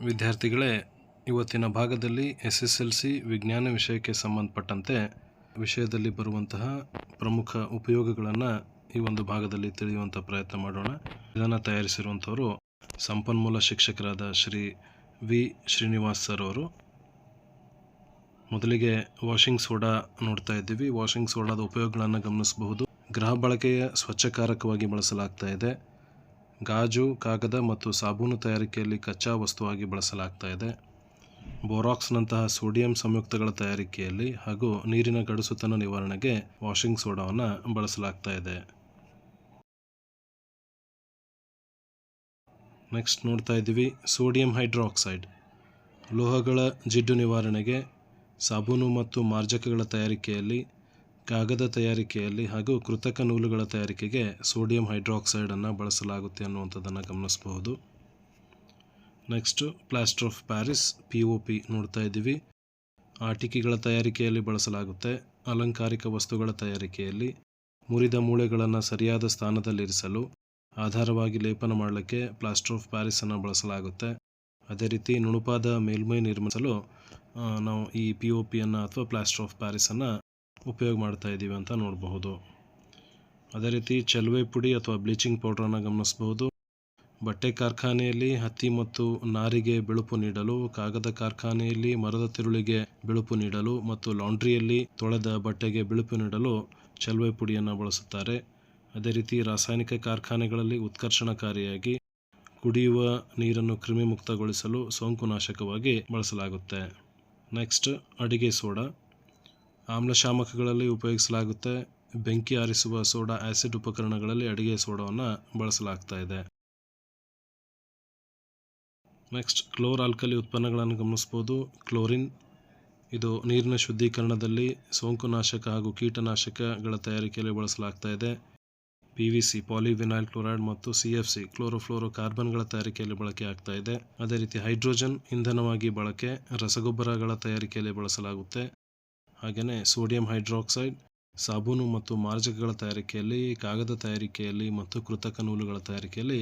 ವಿದ್ಯಾರ್ಥಿಗಳೇ, ಇವತ್ತಿನ ಭಾಗದಲ್ಲಿ ಎಸ್ ಎಸ್ ಎಲ್ ಸಿ ವಿಜ್ಞಾನ ವಿಷಯಕ್ಕೆ ಸಂಬಂಧಪಟ್ಟಂತೆ ವಿಷಯದಲ್ಲಿ ಬರುವಂತಹ ಪ್ರಮುಖ ಉಪಯೋಗಗಳನ್ನು ಈ ಒಂದು ಭಾಗದಲ್ಲಿ ತಿಳಿಯುವಂಥ ಪ್ರಯತ್ನ ಮಾಡೋಣ. ಇದನ್ನು ತಯಾರಿಸಿರುವಂಥವರು ಸಂಪನ್ಮೂಲ ಶಿಕ್ಷಕರಾದ ಶ್ರೀ ವಿ. ಶ್ರೀನಿವಾಸ್ ಸರ್ ಅವರು. ಮೊದಲಿಗೆ ವಾಷಿಂಗ್ ಸೋಡಾ ನೋಡ್ತಾ ಇದ್ದೀವಿ. ವಾಷಿಂಗ್ ಸೋಡಾದ ಉಪಯೋಗಗಳನ್ನು ಗಮನಿಸಬಹುದು. ಗೃಹ ಬಳಕೆಯ ಸ್ವಚ್ಛಕಾರಕವಾಗಿ ಬಳಸಲಾಗ್ತಾ ಇದೆ. ಗಾಜು, ಕಾಗದ ಮತ್ತು ಸಾಬೂನು ತಯಾರಿಕೆಯಲ್ಲಿ ಕಚ್ಚಾ ವಸ್ತುವಾಗಿ ಬಳಸಲಾಗ್ತಾ ಇದೆ. ಬೋರಾಕ್ಸ್ನಂತಹ ಸೋಡಿಯಂ ಸಂಯುಕ್ತಗಳ ತಯಾರಿಕೆಯಲ್ಲಿ ಹಾಗೂ ನೀರಿನ ಗಡಸುತನ ನಿವಾರಣೆಗೆ ವಾಷಿಂಗ್ ಸೋಡಾವನ್ನು ಬಳಸಲಾಗ್ತಾ ಇದೆ. ನೆಕ್ಸ್ಟ್ ನೋಡ್ತಾ ಇದ್ದೀವಿ ಸೋಡಿಯಂ ಹೈಡ್ರಾಕ್ಸೈಡ್. ಲೋಹಗಳ ಜಿಡ್ಡು ನಿವಾರಣೆಗೆ ಸಾಬೂನು ಮತ್ತು ಮಾರ್ಜಕಗಳ ತಯಾರಿಕೆಯಲ್ಲಿ ಕಾಗದ ತಯಾರಿಕೆಯಲ್ಲಿ ಹಾಗೂ ಕೃತಕ ನೂಲುಗಳ ತಯಾರಿಕೆಗೆ ಸೋಡಿಯಂ ಹೈಡ್ರಾಕ್ಸೈಡನ್ನು ಬಳಸಲಾಗುತ್ತೆ ಅನ್ನುವಂಥದ್ದನ್ನು ಗಮನಿಸಬಹುದು. Next plaster of Paris P O P ನೋಡ್ತಾ ಇದ್ದೀವಿ. ಆಟಿಕೆಗಳ ತಯಾರಿಕೆಯಲ್ಲಿ ಬಳಸಲಾಗುತ್ತೆ. ಅಲಂಕಾರಿಕ ವಸ್ತುಗಳ ತಯಾರಿಕೆಯಲ್ಲಿ ಮುರಿದ ಮೂಳೆಗಳನ್ನು ಸರಿಯಾದ ಸ್ಥಾನದಲ್ಲಿರಿಸಲು ಆಧಾರವಾಗಿ ಲೇಪನ ಮಾಡಲಿಕ್ಕೆ ಪ್ಲಾಸ್ಟರ್ ಆಫ್ ಪ್ಯಾರಿಸನ್ನು ಬಳಸಲಾಗುತ್ತೆ. ಅದೇ ರೀತಿ ನುಣುಪಾದ ಮೇಲ್ಮೈ ನಿರ್ಮಿಸಲು ನಾವು ಈ ಪಿ ಒ ಪಿಯನ್ನು ಅಥವಾ ಪ್ಲಾಸ್ಟರ್ ಆಫ್ ಪ್ಯಾರಿಸನ್ನು ಉಪಯೋಗ ಮಾಡ್ತಾ ಇದ್ದೀವಿ ಅಂತ ನೋಡಬಹುದು. ಅದೇ ರೀತಿ ಚಲುವೆ ಪುಡಿ ಅಥವಾ ಬ್ಲೀಚಿಂಗ್ ಪೌಡ್ರನ್ನು ಗಮನಿಸಬಹುದು. ಬಟ್ಟೆ ಕಾರ್ಖಾನೆಯಲ್ಲಿ ಹತ್ತಿ ಮತ್ತು ನಾರಿಗೆ ಬಿಳುಪು ನೀಡಲು, ಕಾಗದ ಕಾರ್ಖಾನೆಯಲ್ಲಿ ಮರದ ತಿರುಳಿಗೆ ಬಿಳುಪು ನೀಡಲು ಮತ್ತು ಲಾಂಡ್ರಿಯಲ್ಲಿ ತೊಳೆದ ಬಟ್ಟೆಗೆ ಬಿಳುಪು ನೀಡಲು ಚಲುವೆ ಪುಡಿಯನ್ನು ಬಳಸುತ್ತಾರೆ. ಅದೇ ರೀತಿ ರಾಸಾಯನಿಕ ಕಾರ್ಖಾನೆಗಳಲ್ಲಿ ಉತ್ಕರ್ಷಣಕಾರಿಯಾಗಿ ಕುಡಿಯುವ ನೀರನ್ನು ಕ್ರಿಮಿಮುಕ್ತಗೊಳಿಸಲು ಸೋಂಕುನಾಶಕವಾಗಿ ಬಳಸಲಾಗುತ್ತೆ. ನೆಕ್ಸ್ಟ್, ಅಡಿಗೆ ಸೋಡಾ. ಆಮ್ಲಶಾಮಕಗಳಲ್ಲಿ ಉಪಯೋಗಿಸಲಾಗುತ್ತೆ ಬೆಂಕಿ ಆರಿಸುವ ಸೋಡಾ ಆ್ಯಸಿಡ್ ಉಪಕರಣಗಳಲ್ಲಿ ಅಡುಗೆ ಸೋಡಾವನ್ನು ಬಳಸಲಾಗ್ತಾ ಇದೆ. ನೆಕ್ಸ್ಟ್ ಕ್ಲೋರ್ ಆಲ್ಕಲಿ ಉತ್ಪನ್ನಗಳನ್ನು ಗಮನಿಸ್ಬೋದು. ಕ್ಲೋರಿನ್, ಇದು ನೀರಿನ ಶುದ್ಧೀಕರಣದಲ್ಲಿ ಸೋಂಕುನಾಶಕ ಹಾಗೂ ಕೀಟನಾಶಕಗಳ ತಯಾರಿಕೆಯಲ್ಲಿ ಬಳಸಲಾಗ್ತಾ ಇದೆ. P V C, polyvinyl chloride ಮತ್ತು ಸಿ ಎಫ್ ಸಿ ಕ್ಲೋರೋಫ್ಲೋರೋ ಕಾರ್ಬನ್ಗಳ ತಯಾರಿಕೆಯಲ್ಲಿ ಬಳಕೆ ಆಗ್ತಾ ಇದೆ. ಅದೇ ರೀತಿ ಹೈಡ್ರೋಜನ್ ಇಂಧನವಾಗಿ ಬಳಕೆ, ರಸಗೊಬ್ಬರಗಳ ತಯಾರಿಕೆಯಲ್ಲಿ ಬಳಸಲಾಗುತ್ತೆ. ಹಾಗೆಯೇ ಸೋಡಿಯಂ ಹೈಡ್ರಾಕ್ಸೈಡ್, ಸಾಬೂನು ಮತ್ತು ಮಾರ್ಜಕಗಳ ತಯಾರಿಕೆಯಲ್ಲಿ, ಕಾಗದ ತಯಾರಿಕೆಯಲ್ಲಿ ಮತ್ತು ಕೃತಕ ನೂಲುಗಳ ತಯಾರಿಕೆಯಲ್ಲಿ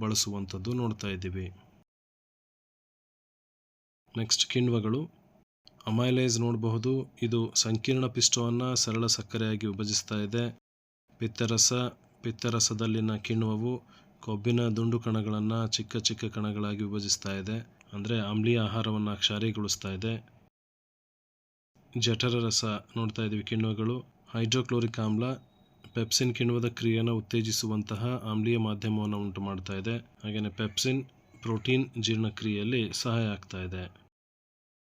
ಬಳಸುವಂಥದ್ದು ನೋಡ್ತಾ ಇದ್ದೀವಿ. ನೆಕ್ಸ್ಟ್ ಕಿಣ್ವಗಳು. ಅಮೈಲೈಸ್ ನೋಡಬಹುದು. ಇದು ಸಂಕೀರ್ಣ ಪಿಷ್ಟವನ್ನು ಸರಳ ಸಕ್ಕರೆಯಾಗಿ ವಿಭಜಿಸ್ತಾ ಇದೆ. ಪಿತ್ತರಸ, ಪಿತ್ತರಸದಲ್ಲಿನ ಕಿಣ್ವವು ಕೊಬ್ಬಿನ ದುಂಡು ಕಣಗಳನ್ನು ಚಿಕ್ಕ ಚಿಕ್ಕ ಕಣಗಳಾಗಿ ವಿಭಜಿಸ್ತಾ ಇದೆ. ಅಂದರೆ ಆಮ್ಲೀಯ ಆಹಾರವನ್ನು ಕ್ಷಾರೀಗೊಳಿಸ್ತಾ ಇದೆ. ಜಠರ ರಸ ನೋಡ್ತಾ ಇದ್ದೀವಿ ಕಿಣ್ವಗಳು. ಹೈಡ್ರೋಕ್ಲೋರಿಕ್ ಆಮ್ಲ, ಪೆಪ್ಸಿನ್ ಕಿಣ್ವದ ಕ್ರಿಯೆಯನ್ನು ಉತ್ತೇಜಿಸುವಂತಹ ಆಮ್ಲೀಯ ಮಾಧ್ಯಮವನ್ನು ಉಂಟು ಮಾಡ್ತಾ ಇದೆ. ಹಾಗೆಯೇ ಪೆಪ್ಸಿನ್, ಪ್ರೋಟೀನ್ ಜೀರ್ಣಕ್ರಿಯೆಯಲ್ಲಿ ಸಹಾಯ ಆಗ್ತಾ ಇದೆ.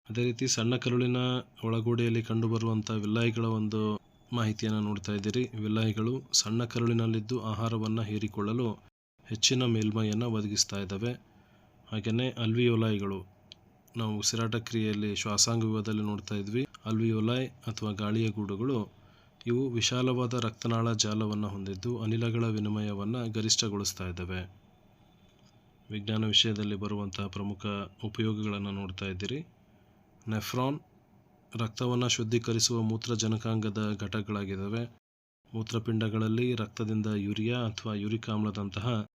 ಅದೇ ರೀತಿ ಸಣ್ಣ ಕರುಳಿನ ಒಳಗೋಡೆಯಲ್ಲಿ ಕಂಡುಬರುವಂಥ ವಿಲ್ಲಾಯಿಗಳ ಒಂದು ಮಾಹಿತಿಯನ್ನು ನೋಡ್ತಾ ಇದ್ದೀರಿ. ವಿಲ್ಲಾಯಿಗಳು ಸಣ್ಣ ಕರುಳಿನಲ್ಲಿದ್ದು ಆಹಾರವನ್ನು ಹೀರಿಕೊಳ್ಳಲು ಹೆಚ್ಚಿನ ಮೇಲ್ಮೈಯನ್ನು ಒದಗಿಸ್ತಾ ಇದ್ದಾವೆ. ಹಾಗೆಯೇ ಅಲ್ವಿಯೋಲಾಯಿಗಳು, ನಾವು ಉಸಿರಾಟ ಕ್ರಿಯೆಯಲ್ಲಿ ಶ್ವಾಸಾಂಗ ವಿಭಾಗದಲ್ಲಿ ನೋಡ್ತಾ ಇದ್ವಿ. ಅಲ್ವಿಯೋಲಾಯ್ ಅಥವಾ ಗಾಳಿಯ ಗೂಡುಗಳು, ಇವು ವಿಶಾಲವಾದ ರಕ್ತನಾಳ ಜಾಲವನ್ನು ಹೊಂದಿದ್ದು ಅನಿಲಗಳ ವಿನಿಮಯವನ್ನು ಗರಿಷ್ಠಗೊಳಿಸ್ತಾ ಇದ್ದಾವೆ. ವಿಜ್ಞಾನ ವಿಷಯದಲ್ಲಿ ಬರುವಂತಹ ಪ್ರಮುಖ ಉಪಯೋಗಗಳನ್ನು ನೋಡ್ತಾ ಇದ್ದೀರಿ. ನೆಫ್ರಾನ್ ರಕ್ತವನ್ನು ಶುದ್ಧೀಕರಿಸುವ ಮೂತ್ರಜನಕಾಂಗದ ಘಟಕಗಳಾಗಿದ್ದಾವೆ. ಮೂತ್ರಪಿಂಡಗಳಲ್ಲಿ ರಕ್ತದಿಂದ ಯೂರಿಯಾ ಅಥವಾ ಯೂರಿಕ್ ಆಮ್ಲದಂತಹ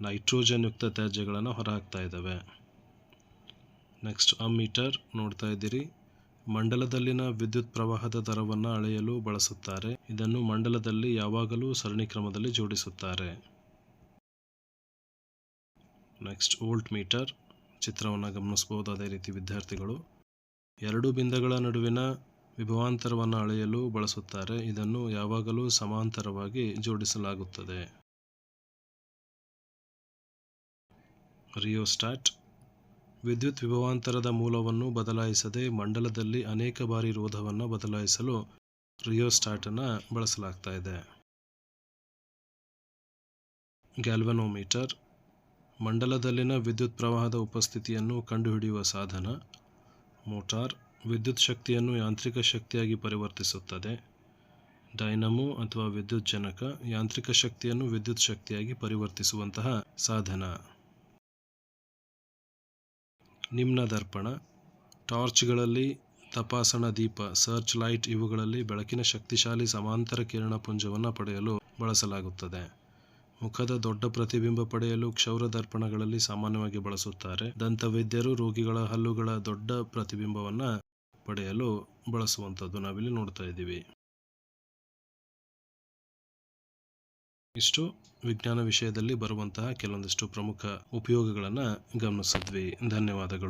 ನೈಟ್ರೋಜನ್ ಯುಕ್ತ ತ್ಯಾಜ್ಯಗಳನ್ನು ಹೊರಹಾಕ್ತಾ ಇದ್ದಾವೆ. ನೆಕ್ಸ್ಟ್ ಅಮ್ಮೀಟರ್ ನೋಡ್ತಾ ಇದ್ದೀರಿ. ಮಂಡಲದಲ್ಲಿನ ವಿದ್ಯುತ್ ಪ್ರವಾಹದ ದರವನ್ನು ಅಳೆಯಲು ಬಳಸುತ್ತಾರೆ. ಇದನ್ನು ಮಂಡಲದಲ್ಲಿ ಯಾವಾಗಲೂ ಸರಣಿ ಕ್ರಮದಲ್ಲಿ ಜೋಡಿಸುತ್ತಾರೆ. ನೆಕ್ಸ್ಟ್ ವೋಲ್ಟ್ ಮೀಟರ್ ಚಿತ್ರವನ್ನು ಗಮನಿಸಬಹುದು ಅದೇ ರೀತಿ ವಿದ್ಯಾರ್ಥಿಗಳು. ಎರಡು ಬಿಂದುಗಳ ನಡುವಿನ ವಿಭವಾಂತರವನ್ನು ಅಳೆಯಲು ಬಳಸುತ್ತಾರೆ. ಇದನ್ನು ಯಾವಾಗಲೂ ಸಮಾಂತರವಾಗಿ ಜೋಡಿಸಲಾಗುತ್ತದೆ. ರಿಯೋಸ್ಟಾಟ್ ವಿದ್ಯುತ್ ವಿಭವಾಂತರದ ಮೂಲವನ್ನು ಬದಲಾಯಿಸದೆ ಮಂಡಲದಲ್ಲಿ ಅನೇಕ ಬಾರಿ ರೋಧವನ್ನು ಬದಲಾಯಿಸಲು ರಿಯೋಸ್ಟಾಟನ್ನು ಬಳಸಲಾಗ್ತಾ ಇದೆ. ಗ್ಯಾಲ್ವನೋಮೀಟರ್, ಮಂಡಲದಲ್ಲಿನ ವಿದ್ಯುತ್ ಪ್ರವಾಹದ ಉಪಸ್ಥಿತಿಯನ್ನು ಕಂಡುಹಿಡಿಯುವ ಸಾಧನ. ಮೋಟಾರ್, ವಿದ್ಯುತ್ ಶಕ್ತಿಯನ್ನು ಯಾಂತ್ರಿಕ ಶಕ್ತಿಯಾಗಿ ಪರಿವರ್ತಿಸುತ್ತದೆ. ಡೈನಮೋ ಅಥವಾ ವಿದ್ಯುತ್ ಜನಕ, ಯಾಂತ್ರಿಕ ಶಕ್ತಿಯನ್ನು ವಿದ್ಯುತ್ ಶಕ್ತಿಯಾಗಿ ಪರಿವರ್ತಿಸುವಂತಹ ಸಾಧನ. ನಿಮ್ನ ದರ್ಪಣ ಟಾರ್ಚ್ಗಳಲ್ಲಿ ತಪಾಸಣಾ ದೀಪ, ಸರ್ಚ್ ಲೈಟ್ ಇವುಗಳಲ್ಲಿ ಬೆಳಕಿನ ಶಕ್ತಿಶಾಲಿ ಸಮಾಂತರ ಕಿರಣ ಪುಂಜವನ್ನು ಪಡೆಯಲು ಬಳಸಲಾಗುತ್ತದೆ. ಮುಖದ ದೊಡ್ಡ ಪ್ರತಿಬಿಂಬ ಪಡೆಯಲು ಕ್ಷೌರ ದರ್ಪಣಗಳಲ್ಲಿ ಸಾಮಾನ್ಯವಾಗಿ ಬಳಸುತ್ತಾರೆ. ದಂತವೈದ್ಯರು ರೋಗಿಗಳ ಹಲ್ಲುಗಳ ದೊಡ್ಡ ಪ್ರತಿಬಿಂಬವನ್ನು ಪಡೆಯಲು ಬಳಸುವಂಥದ್ದು ನಾವಿಲ್ಲಿ ನೋಡ್ತಾ ಇದ್ದೀವಿ. ಇಷ್ಟು ವಿಜ್ಞಾನ ವಿಷಯದಲ್ಲಿ ಬರುವಂತಹ ಕೆಲವೊಂದಿಷ್ಟು ಪ್ರಮುಖ ಉಪಯೋಗಗಳನ್ನು ಗಮನಿಸಿದ್ವಿ. ಧನ್ಯವಾದಗಳು.